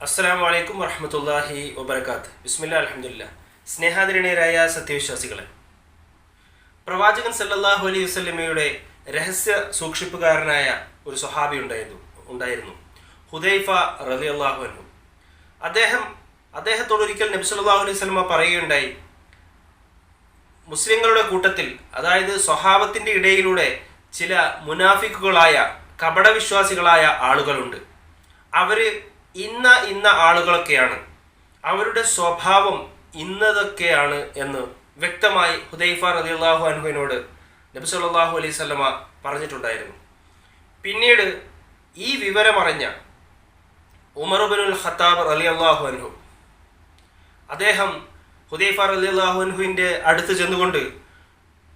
അസ്സാം വലൈക്കും വറഹമത്തല്ലാഹി വബർക്കാത്ത് ബിസ്മില്ല അലഹമില്ല സ്നേഹാദരണീയരായ സത്യവിശ്വാസികളെ പ്രവാചകൻ സല്ലാഹു അലൈഹി വസ്ലമയുടെ രഹസ്യ സൂക്ഷിപ്പുകാരനായ ഒരു സ്വഹാബി ഉണ്ടായിരുന്നു ഉണ്ടായിരുന്നു. ഹുദൈഫ റലി അള്ളാഹു അനു അദ്ദേഹം അദ്ദേഹത്തോട് ഒരിക്കൽ നബി സല്ലാഹു അലൈഹി വസല്ലമ പറയുകയുണ്ടായി മുസ്ലിങ്ങളുടെ കൂട്ടത്തിൽ അതായത് സ്വഹാബത്തിന്റെ ഇടയിലൂടെ ചില മുനാഫിക്കുകളായ കപടവിശ്വാസികളായ ആളുകളുണ്ട്. അവർ ഇന്ന ഇന്ന ആളുകളൊക്കെയാണ്. അവരുടെ സ്വഭാവം ഇന്നതൊക്കെയാണ് എന്ന് വ്യക്തമായി ഹുദൈഫ റളിയല്ലാഹു അൻഹുവിനോട് നബി സല്ലല്ലാഹു അലൈഹി സ്വലമ പറഞ്ഞിട്ടുണ്ടായിരുന്നു. പിന്നീട് ഈ വിവരമറിഞ്ഞ ഉമർബിനുൽ ഖത്താബ് അള്ളാഹു അനുഹു അദ്ദേഹം ഹുദൈഫ റളിയല്ലാഹു അനുഹുവിന്റെ അടുത്ത് ചെന്നുകൊണ്ട്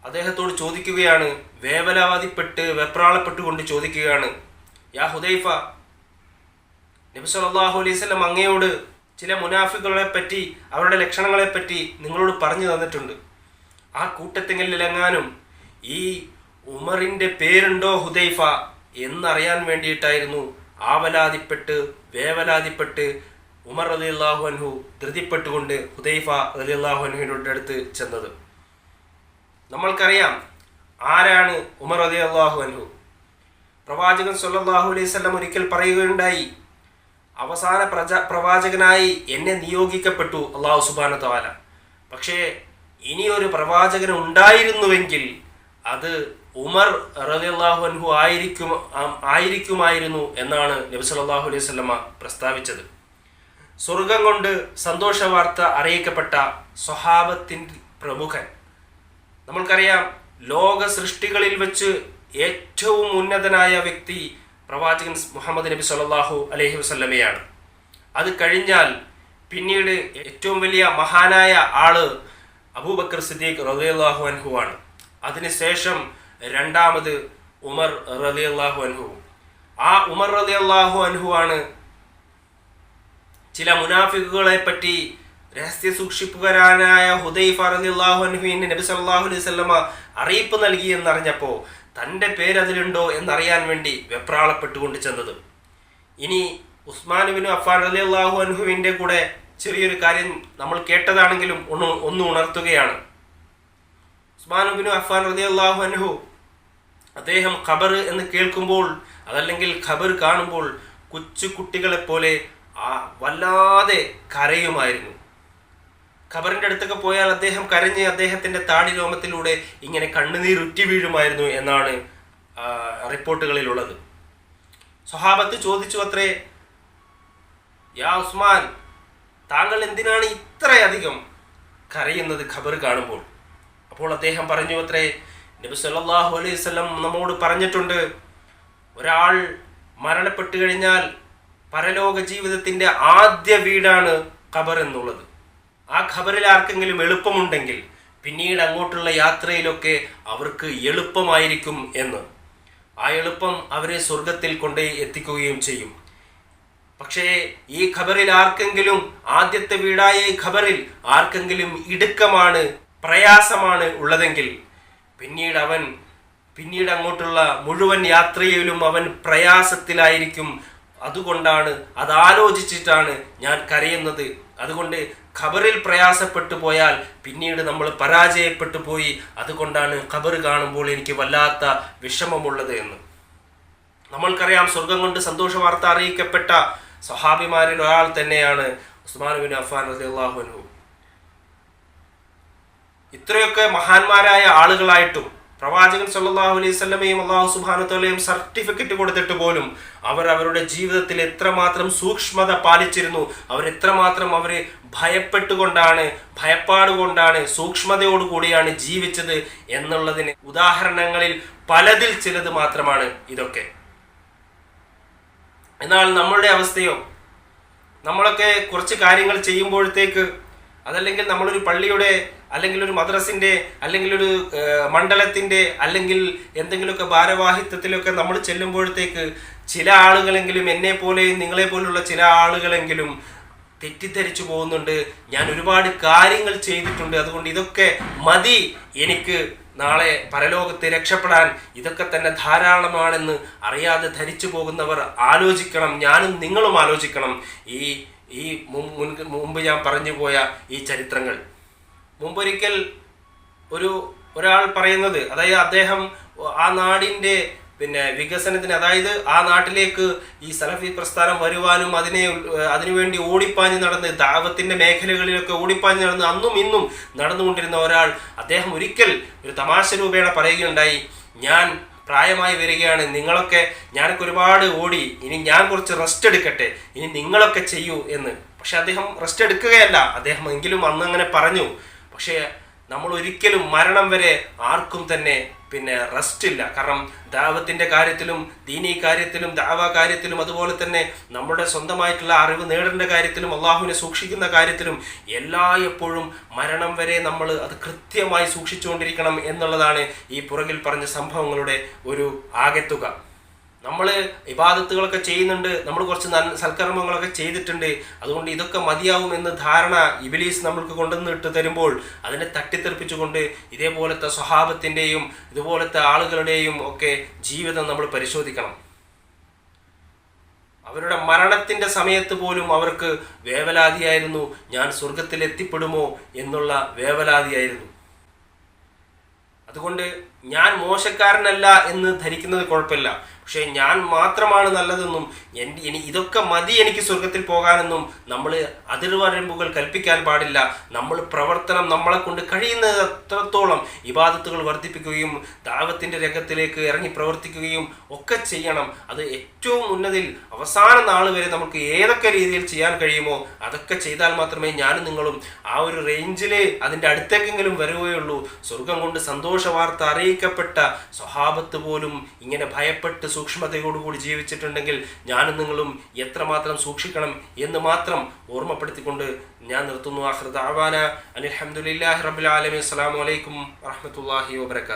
അദ്ദേഹത്തോട് ചോദിക്കുകയാണ് വേവലാതിപ്പെട്ട് വെപ്രാളപ്പെട്ടുകൊണ്ട് ചോദിക്കുകയാണ് യാ ഹുദൈഫ നബി സല്ലല്ലാഹു അലൈഹി വസല്ലം അങ്ങയോട് ചില മുനാഫിക്കുകളെ പറ്റി അവരുടെ ലക്ഷണങ്ങളെ പറ്റി നിങ്ങളോട് പറഞ്ഞു തന്നിട്ടുണ്ട്. ആ കൂട്ടത്തിലെങ്ങാനും ഈ ഉമറിന്റെ പേരുണ്ടോ ഹുദൈഫ എന്നറിയാൻ വേണ്ടിയിട്ടായിരുന്നു ആവലാതിപ്പെട്ട് വേവലാതിപ്പെട്ട് ഉമർ റളിയല്ലാഹു അൻഹു ധൃതിപ്പെട്ടുകൊണ്ട് ഹുദൈഫ റളിയല്ലാഹു അൻഹുവിന്റെ അടുത്ത് ചെന്നത്. നമ്മൾക്കറിയാം ആരാണ് ഉമർ അലി അള്ളാഹു അൻഹു. പ്രവാചകൻ സല്ലാഹു അലൈഹി വസല്ലം ഒരിക്കൽ പറയുകയുണ്ടായി അവസാന പ്രജ പ്രവാചകനായി എന്നെ നിയോഗിക്കപ്പെട്ടു അള്ളാഹു സുബാന തവാല പക്ഷേ ഇനിയൊരു പ്രവാചകൻ ഉണ്ടായിരുന്നുവെങ്കിൽ അത് ഉമർ റളിയല്ലാഹു അൻഹു ആയിരിക്കും ആയിരിക്കുമായിരുന്നു എന്നാണ് നബി സല്ലല്ലാഹു അലൈഹി സ്വല്ല പ്രസ്താവിച്ചത്. സ്വർഗം കൊണ്ട് സന്തോഷ വാർത്ത അറിയിക്കപ്പെട്ട സ്വഹാബത്തിന്റെ പ്രമുഖൻ. നമ്മൾക്കറിയാം ലോക സൃഷ്ടികളിൽ വെച്ച് ഏറ്റവും ഉന്നതനായ വ്യക്തി പ്രവാചകൻ മുഹമ്മദ് നബി സല്ലല്ലാഹു അലഹി വസല്ലമയാണ്. അത് കഴിഞ്ഞാൽ പിന്നീട് ഏറ്റവും വലിയ മഹാനായ ആൾ അബൂബക്കർ സിദ്ദീഖ് റളിയല്ലാഹു അൻഹു ആണ്. അതിനുശേഷം രണ്ടാമത് ഉമർ റളിയല്ലാഹു അൻഹു. ആ ഉമർ റളിയല്ലാഹു അൻഹു ആണ് ചില മുനാഫിക്കുകളെ പറ്റി രഹസ്യ സൂക്ഷിപ്പുകാരനായ ഹുദൈഫ റളിയല്ലാഹു അൻഹുവിന് നബി സല്ലാഹു അലൈഹി വസല്ലമ അറിയിപ്പ് നൽകി എന്നറിഞ്ഞപ്പോൾ തന്റെ പേരതിലുണ്ടോ എന്നറിയാൻ വേണ്ടി വെപ്രാളപ്പെട്ടുകൊണ്ട് ചെന്നത്. ഇനി ഉസ്മാനുബിനു അഫാൻ അലി അള്ളാഹു അൻഹുവിന്റെ കൂടെ ചെറിയൊരു കാര്യം നമ്മൾ കേട്ടതാണെങ്കിലും ഒന്ന് ഒന്ന് ഉണർത്തുകയാണ്. ഉസ്മാനുബിനു അഫാൻ അലി അള്ളാഹു അൻഹു അദ്ദേഹം ഖബർ എന്ന് കേൾക്കുമ്പോൾ അതല്ലെങ്കിൽ ഖബർ കാണുമ്പോൾ കൊച്ചു കുട്ടികളെ പോലെ ആ വല്ലാതെ കരയുമായിരുന്നു. ഖബറിന്റെ അടുത്തൊക്കെ പോയാൽ അദ്ദേഹം കരഞ്ഞ് അദ്ദേഹത്തിന്റെ താടി രോമത്തിലൂടെ ഇങ്ങനെ കണ്ണുനീർ ഉറ്റി വീഴുമായിരുന്നു എന്നാണ് റിപ്പോർട്ടുകളിലുള്ളത്. സ്വഹാബത്ത് ചോദിച്ചു അത്രേ യാ ഉസ്മാൻ താങ്കൾ എന്തിനാണ് ഇത്രയധികം കരയുന്നത് ഖബർ കാണുമ്പോൾ? അപ്പോൾ അദ്ദേഹം പറഞ്ഞു അത്രേ നബി സല്ലല്ലാഹു അലൈഹി വസല്ലം നമ്മോട് പറഞ്ഞിട്ടുണ്ട് ഒരാൾ മരണപ്പെട്ടു കഴിഞ്ഞാൽ പരലോക ജീവിതത്തിന്റെ ആദ്യ വീടാണ് ഖബർ എന്നുള്ളത്. ആ ഖബറിൽ ആർക്കെങ്കിലും എളുപ്പമുണ്ടെങ്കിൽ പിന്നീട് അങ്ങോട്ടുള്ള യാത്രയിലൊക്കെ അവർക്ക് എളുപ്പമായിരിക്കും എന്ന്. ആ എളുപ്പം അവരെ സ്വർഗത്തിൽ കൊണ്ടേ എത്തിക്കുകയും ചെയ്യും. പക്ഷേ ഈ ഖബറിൽ ആർക്കെങ്കിലും ആദ്യത്തെ വീടായ ഈ ഖബറിൽ ആർക്കെങ്കിലും ഇടുക്കമാണ് പ്രയാസമാണ് ഉള്ളതെങ്കിൽ പിന്നീട് അവൻ പിന്നീട് അങ്ങോട്ടുള്ള മുഴുവൻ യാത്രയിലും അവൻ പ്രയാസത്തിലായിരിക്കും. അതുകൊണ്ടാണ് അതാലോചിച്ചിട്ടാണ് ഞാൻ കരയുന്നത്. അതുകൊണ്ട് ഖബറിൽ പ്രയാസപ്പെട്ടു പോയാൽ പിന്നീട് നമ്മൾ പരാജയപ്പെട്ടു പോയി. അതുകൊണ്ടാണ് ഖബർ കാണുമ്പോൾ എനിക്ക് വല്ലാത്ത വിഷമമുള്ളത് എന്ന്. നമ്മൾക്കറിയാം സ്വർഗം കൊണ്ട് സന്തോഷ വാർത്ത അറിയിക്കപ്പെട്ട സഹാബിമാരിൽ ഒരാൾ തന്നെയാണ് ഉസ്മാൻ ബിൻ അഫാൻ അള്ളാഹുനു ഇത്രയൊക്കെ മഹാന്മാരായ ആളുകളായിട്ടും പ്രവാചകൻ സല്ലാഹു അലൈഹി വസല്ലമയും അള്ളാഹു സുബ്ഹാനഹു സർട്ടിഫിക്കറ്റ് കൊടുത്തിട്ട് പോലും അവർ അവരുടെ ജീവിതത്തിൽ എത്രമാത്രം സൂക്ഷ്മത പാലിച്ചിരുന്നു അവർ എത്രമാത്രം അവർ ഭയപ്പെട്ടുകൊണ്ടാണ് ഭയപ്പാട് കൊണ്ടാണ് സൂക്ഷ്മതയോടുകൂടിയാണ് ജീവിച്ചത് എന്നുള്ളതിന് ഉദാഹരണങ്ങളിൽ പലതിൽ ചിലത് മാത്രമാണ് ഇതൊക്കെ. എന്നാൽ നമ്മളുടെ അവസ്ഥയോ? നമ്മളൊക്കെ കുറച്ച് കാര്യങ്ങൾ ചെയ്യുമ്പോഴത്തേക്ക് അതല്ലെങ്കിൽ നമ്മളൊരു പള്ളിയുടെ അല്ലെങ്കിൽ ഒരു മദ്രസിന്റെ അല്ലെങ്കിൽ ഒരു മണ്ഡലത്തിന്റെ അല്ലെങ്കിൽ എന്തെങ്കിലുമൊക്കെ ഭാരവാഹിത്വത്തിലൊക്കെ നമ്മൾ ചെല്ലുമ്പോഴത്തേക്ക് ചില ആളുകളെങ്കിലും എന്നെ പോലെയും നിങ്ങളെ പോലുള്ള ചില ആളുകളെങ്കിലും തെറ്റിദ്ധരിച്ചു പോകുന്നുണ്ട്. ഞാൻ ഒരുപാട് കാര്യങ്ങൾ ചെയ്തിട്ടുണ്ട്. അതുകൊണ്ട് ഇതൊക്കെ മതി. എനിക്ക് നാളെ പരലോകത്തെ രക്ഷപ്പെടാൻ ഇതൊക്കെ തന്നെ ധാരാളമാണെന്ന് അറിയാതെ ധരിച്ചു പോകുന്നവർ ആലോചിക്കണം. ഞാനും നിങ്ങളും ആലോചിക്കണം. ഈ ഈ മുൻ- മുൻപ് ഞാൻ പറഞ്ഞു പോയ ഈ ചരിത്രങ്ങൾ. മുമ്പൊരിക്കൽ ഒരു ഒരാൾ പറയുന്നത് അതായത് അദ്ദേഹം ആ നാടിന്റെ പിന്നെ വികസനത്തിന് അതായത് ആ നാട്ടിലേക്ക് ഈ സലഫി പ്രസ്ഥാനം വരുവാനും അതിനെ അതിനുവേണ്ടി ഓടിപ്പാഞ്ഞ് നടന്ന് ദാവത്തിന്റെ മേഖലകളിലൊക്കെ ഓടിപ്പാഞ്ഞ് നടന്ന് അന്നും ഇന്നും നടന്നുകൊണ്ടിരുന്ന ഒരാൾ അദ്ദേഹം ഒരിക്കൽ ഒരു തമാശ രൂപേണ പറയുകയുണ്ടായി ഞാൻ പ്രായമായി വരികയാണ് നിങ്ങളൊക്കെ ഞാനൊക്കെ ഒരുപാട് ഓടി ഇനി ഞാൻ കുറച്ച് റെസ്റ്റ് എടുക്കട്ടെ ഇനി നിങ്ങളൊക്കെ ചെയ്യൂ എന്ന്. പക്ഷെ അദ്ദേഹം റെസ്റ്റ് എടുക്കുകയല്ല അദ്ദേഹം എങ്കിലും അന്ന് അങ്ങനെ പറഞ്ഞു. പക്ഷേ നമ്മൾ ഒരിക്കലും മരണം വരെ ആർക്കും തന്നെ പിന്നെ റെസ്റ്റ് ഇല്ല. കാരണം ദാവത്തിന്റെ കാര്യത്തിലും ദീനീ കാര്യത്തിലും ദാവ കാര്യത്തിലും അതുപോലെ തന്നെ നമ്മുടെ സ്വന്തമായിട്ടുള്ള അറിവ് നേടേണ്ട കാര്യത്തിലും അള്ളാഹുവിനെ സൂക്ഷിക്കുന്ന കാര്യത്തിലും എല്ലാ എപ്പോഴും മരണം വരെ നമ്മൾ അത് കൃത്യമായി സൂക്ഷിച്ചുകൊണ്ടിരിക്കണം എന്നുള്ളതാണ് ഈ പുറകിൽ പറഞ്ഞ സംഭവങ്ങളുടെ ഒരു ആകെത്തുക. നമ്മൾ ഇബാദത്തുകളൊക്കെ ചെയ്യുന്നുണ്ട് നമ്മൾ കുറച്ച് സൽക്കർമ്മങ്ങളൊക്കെ ചെയ്തിട്ടുണ്ട് അതുകൊണ്ട് ഇതൊക്കെ മതിയാവും എന്ന് ധാരണ ഇബിലീസ് നമ്മൾക്ക് കൊണ്ടുവന്ന് ഇട്ട് തരുമ്പോൾ അതിനെ തട്ടിത്തെറിപ്പിച്ചുകൊണ്ട് ഇതേപോലത്തെ സ്വഭാവത്തിന്റെയും ഇതുപോലത്തെ ആളുകളുടെയും ഒക്കെ ജീവിതം നമ്മൾ പരിശോധിക്കണം. അവരുടെ മരണത്തിന്റെ സമയത്ത് പോലും അവർക്ക് വേവലാതിയായിരുന്നു ഞാൻ സ്വർഗത്തിൽ എത്തിപ്പെടുമോ എന്നുള്ള വേവലാതിയായിരുന്നു. അതുകൊണ്ട് ഞാൻ മോശക്കാരനല്ല എന്ന് ധരിക്കുന്നത് കുഴപ്പമില്ല. പക്ഷേ ഞാൻ മാത്രമാണ് നല്ലതെന്നും ഇനി ഇതൊക്കെ മതി എനിക്ക് സ്വർഗത്തിൽ പോകാനെന്നും നമ്മൾ അതിർവരമ്പുകൾ കൽപ്പിക്കാൻ പാടില്ല. നമ്മൾ പ്രവർത്തനം നമ്മളെ കൊണ്ട് കഴിയുന്നത്രത്തോളം ഇബാദത്തുകൾ വർദ്ധിപ്പിക്കുകയും ദാവത്തിന്റെ രംഗത്തിലേക്ക് ഇറങ്ങി പ്രവർത്തിക്കുകയും ഒക്കെ ചെയ്യണം. അത് ഏറ്റവും ഉന്നതിൽ അവസാന നാൾ വരെ നമുക്ക് ഏതൊക്കെ രീതിയിൽ ചെയ്യാൻ കഴിയുമോ അതൊക്കെ ചെയ്താൽ മാത്രമേ ഞാനും നിങ്ങളും ആ ഒരു റേഞ്ചിൽ അതിന്റെ അടുത്തേക്കെങ്കിലും വരികയുള്ളൂ. സ്വർഗം കൊണ്ട് സന്തോഷ വാർത്ത അറിയിക്കപ്പെട്ട സ്വഹാബത്ത് പോലും ഇങ്ങനെ ഭയപ്പെട്ട് സൂക്ഷ്മതയോടുകൂടി ജീവിച്ചിട്ടുണ്ടെങ്കിൽ ഞാനും നിങ്ങളും എത്രമാത്രം സൂക്ഷിക്കണം എന്ന് മാത്രം ഓർമ്മപ്പെടുത്തിക്കൊണ്ട് ഞാൻ നിർത്തുന്നു. ആഹ്റദ് ആവാന അനിൽഹമുല്ലാഹി റബുലാലമി അസ്സാം വലൈക്കും വാഹമത്തല്ലാഹി വാബർക്കാത്തു